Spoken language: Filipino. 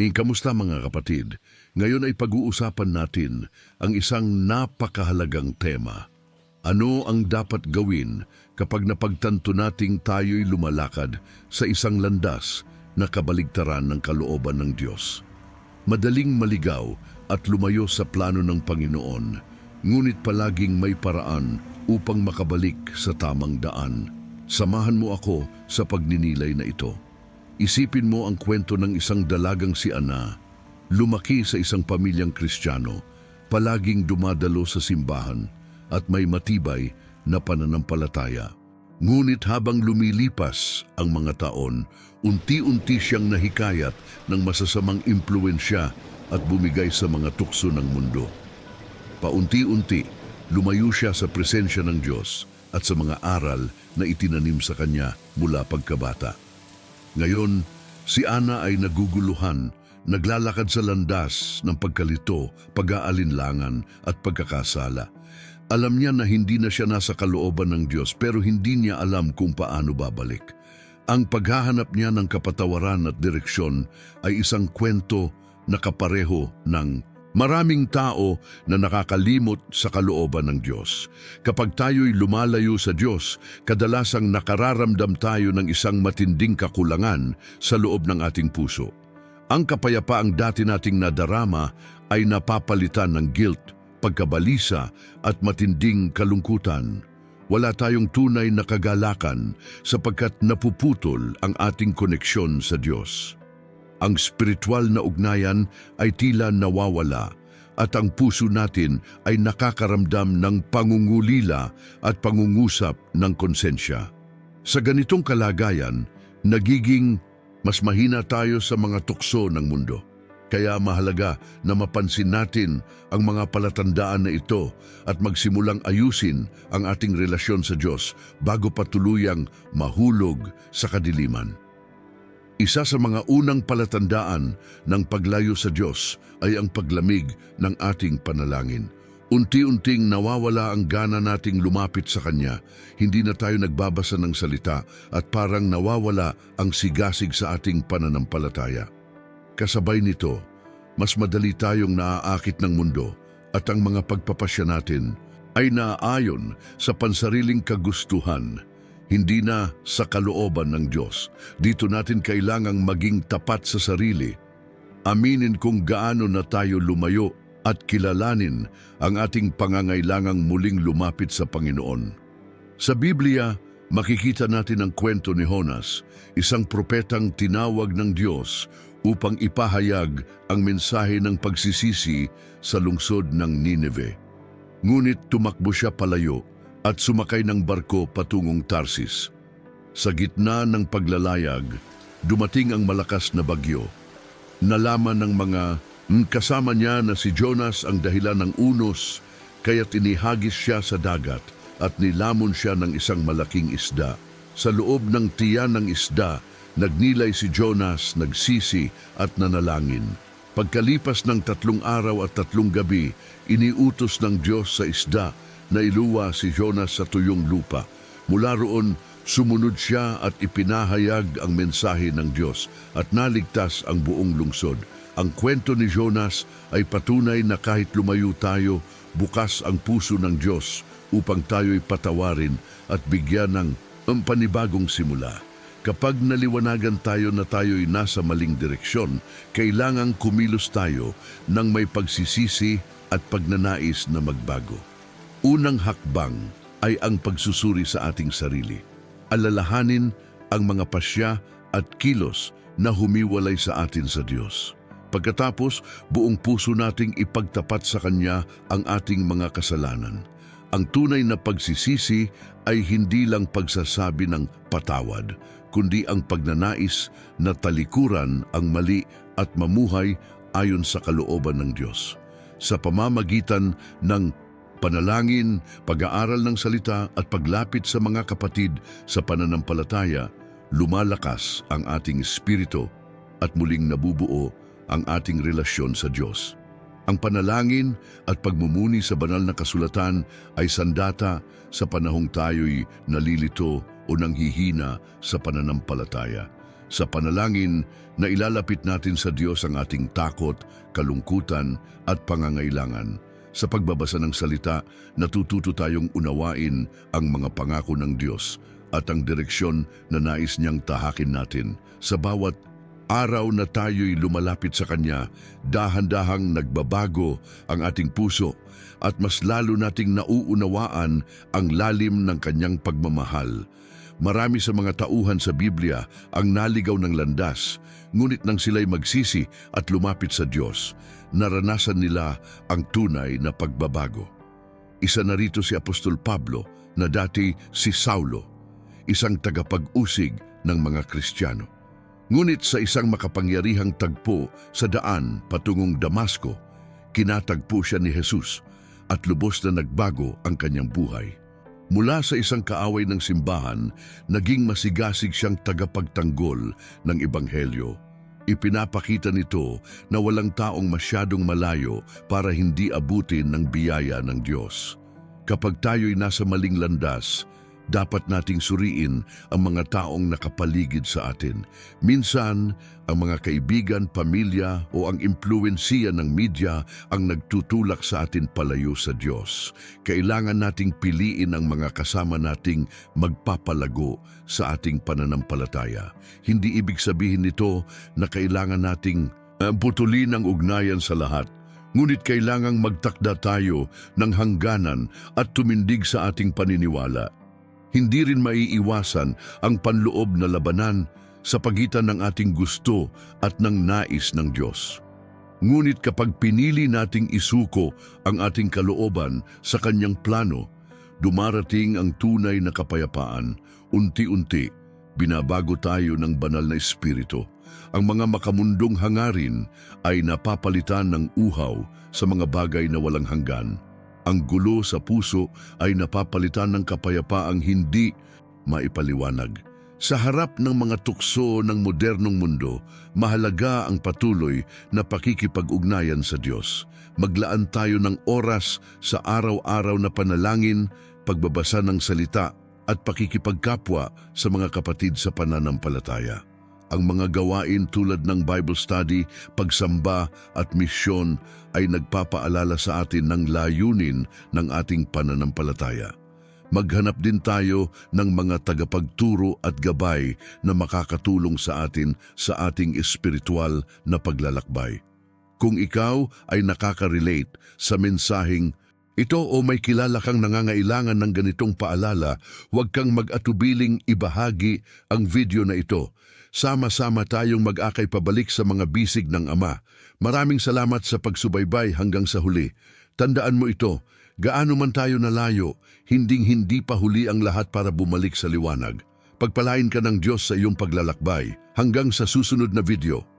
Hey, kamusta mga kapatid? Ngayon ay pag-uusapan natin ang isang napakahalagang tema. Ano ang dapat gawin kapag napagtanto nating tayo'y lumalakad sa isang landas na kabaligtaran ng kalooban ng Diyos? Madaling maligaw at lumayo sa plano ng Panginoon, ngunit palaging may paraan upang makabalik sa tamang daan. Samahan mo ako sa pagninilay na ito. Isipin mo ang kwento ng isang dalagang si Ana. Lumaki sa isang pamilyang kristyano, palaging dumadalo sa simbahan at may matibay na pananampalataya. Ngunit habang lumilipas ang mga taon, unti-unti siyang nahikayat ng masasamang impluensya at bumigay sa mga tukso ng mundo. Paunti-unti, lumayo siya sa presensya ng Diyos at sa mga aral na itinanim sa kanya mula pagkabata. Ngayon, si Ana ay naguguluhan, naglalakad sa landas ng pagkalito, pag-aalinlangan at pagkakasala. Alam niya na hindi na siya nasa kalooban ng Diyos pero hindi niya alam kung paano babalik. Ang paghahanap niya ng kapatawaran at direksyon ay isang kwento na kapareho ng Maraming tao na nakakalimot sa kalooban ng Diyos. Kapag tayo'y lumalayo sa Diyos, kadalasang nakararamdam tayo ng isang matinding kakulangan sa loob ng ating puso. Ang kapayapaang dati nating nadarama ay napapalitan ng guilt, pagkabalisa at matinding kalungkutan. Wala tayong tunay na kagalakan sapagkat napuputol ang ating koneksyon sa Diyos ang spiritual na ugnayan ay tila nawawala at ang puso natin ay nakakaramdam ng pangungulila at pangungusap ng konsensya. Sa ganitong kalagayan, nagiging mas mahina tayo sa mga tukso ng mundo. Kaya mahalaga na mapansin natin ang mga palatandaan na ito at magsimulang ayusin ang ating relasyon sa Diyos bago patuluyang mahulog sa kadiliman. Isa sa mga unang palatandaan ng paglayo sa Diyos ay ang paglamig ng ating panalangin. Unti-unting nawawala ang gana nating lumapit sa Kanya, hindi na tayo nagbabasa ng salita at parang nawawala ang sigasig sa ating pananampalataya. Kasabay nito, mas madali tayong naaakit ng mundo at ang mga pagpapasya natin ay naaayon sa pansariling kagustuhan hindi na sa kalooban ng Diyos. Dito natin kailangang maging tapat sa sarili. Aminin kung gaano na tayo lumayo at kilalanin ang ating pangangailangang muling lumapit sa Panginoon. Sa Biblia, makikita natin ang kwento ni Honas, isang propetang tinawag ng Diyos upang ipahayag ang mensahe ng pagsisisi sa lungsod ng Nineveh. Ngunit tumakbo siya palayo at sumakay ng barko patungong Tarsis. Sa gitna ng paglalayag, dumating ang malakas na bagyo. Nalaman ng mga mm, kasama niya na si Jonas ang dahilan ng unos, kaya tinihagis siya sa dagat at nilamon siya ng isang malaking isda. Sa loob ng tiyan ng isda, nagnilay si Jonas, nagsisi at nanalangin. Pagkalipas ng tatlong araw at tatlong gabi, iniutos ng Diyos sa isda na iluwa si Jonas sa tuyong lupa. Mula roon, sumunod siya at ipinahayag ang mensahe ng Diyos at naligtas ang buong lungsod. Ang kwento ni Jonas ay patunay na kahit lumayo tayo, bukas ang puso ng Diyos upang tayo'y patawarin at bigyan ng panibagong simula. Kapag naliwanagan tayo na tayo'y nasa maling direksyon, kailangang kumilos tayo ng may pagsisisi at pagnanais na magbago. Unang hakbang ay ang pagsusuri sa ating sarili. Alalahanin ang mga pasya at kilos na humiwalay sa atin sa Diyos. Pagkatapos, buong puso nating ipagtapat sa Kanya ang ating mga kasalanan. Ang tunay na pagsisisi ay hindi lang pagsasabi ng patawad, kundi ang pagnanais na talikuran ang mali at mamuhay ayon sa kalooban ng Diyos. Sa pamamagitan ng panalangin, pag-aaral ng salita at paglapit sa mga kapatid sa pananampalataya, lumalakas ang ating espiritu at muling nabubuo ang ating relasyon sa Diyos. Ang panalangin at pagmumuni sa banal na kasulatan ay sandata sa panahong tayo'y nalilito o nanghihina sa pananampalataya. Sa panalangin na ilalapit natin sa Diyos ang ating takot, kalungkutan at pangangailangan. Sa pagbabasa ng salita, natututo tayong unawain ang mga pangako ng Diyos at ang direksyon na nais niyang tahakin natin. Sa bawat araw na tayo'y lumalapit sa Kanya, dahan-dahang nagbabago ang ating puso at mas lalo nating nauunawaan ang lalim ng Kanyang pagmamahal. Marami sa mga tauhan sa Biblia ang naligaw ng landas, ngunit nang sila'y magsisi at lumapit sa Diyos, naranasan nila ang tunay na pagbabago. Isa na rito si Apostol Pablo na dati si Saulo, isang tagapag-usig ng mga Kristiyano. Ngunit sa isang makapangyarihang tagpo sa daan patungong Damasco, kinatagpo siya ni Jesus at lubos na nagbago ang kanyang buhay. Mula sa isang kaaway ng simbahan, naging masigasig siyang tagapagtanggol ng Ebanghelyo. Ipinapakita nito na walang taong masyadong malayo para hindi abutin ng biyaya ng Diyos. Kapag tayo'y nasa maling landas, dapat nating suriin ang mga taong nakapaligid sa atin. Minsan, ang mga kaibigan, pamilya o ang impluensiya ng media ang nagtutulak sa atin palayo sa Diyos. Kailangan nating piliin ang mga kasama nating magpapalago sa ating pananampalataya. Hindi ibig sabihin nito na kailangan nating uh, putulin ang ugnayan sa lahat. Ngunit kailangang magtakda tayo ng hangganan at tumindig sa ating paniniwala. Hindi rin maiiwasan ang panloob na labanan sa pagitan ng ating gusto at ng nais ng Diyos. Ngunit kapag pinili nating isuko ang ating kalooban sa Kanyang plano, dumarating ang tunay na kapayapaan. Unti-unti, binabago tayo ng banal na espiritu. Ang mga makamundong hangarin ay napapalitan ng uhaw sa mga bagay na walang hanggan. Ang gulo sa puso ay napapalitan ng kapayapaang hindi maipaliwanag. Sa harap ng mga tukso ng modernong mundo, mahalaga ang patuloy na pakikipag-ugnayan sa Diyos. Maglaan tayo ng oras sa araw-araw na panalangin, pagbabasa ng salita at pakikipagkapwa sa mga kapatid sa pananampalataya. Ang mga gawain tulad ng Bible study, pagsamba at misyon ay nagpapaalala sa atin ng layunin ng ating pananampalataya. Maghanap din tayo ng mga tagapagturo at gabay na makakatulong sa atin sa ating espiritual na paglalakbay. Kung ikaw ay nakaka-relate sa mensaheng ito o may kilala kang nangangailangan ng ganitong paalala, huwag kang mag-atubiling ibahagi ang video na ito. Sama-sama tayong mag-akay pabalik sa mga bisig ng Ama. Maraming salamat sa pagsubaybay hanggang sa huli. Tandaan mo ito, gaano man tayo nalayo, hinding-hindi pa huli ang lahat para bumalik sa liwanag. Pagpalain ka ng Diyos sa iyong paglalakbay. Hanggang sa susunod na video.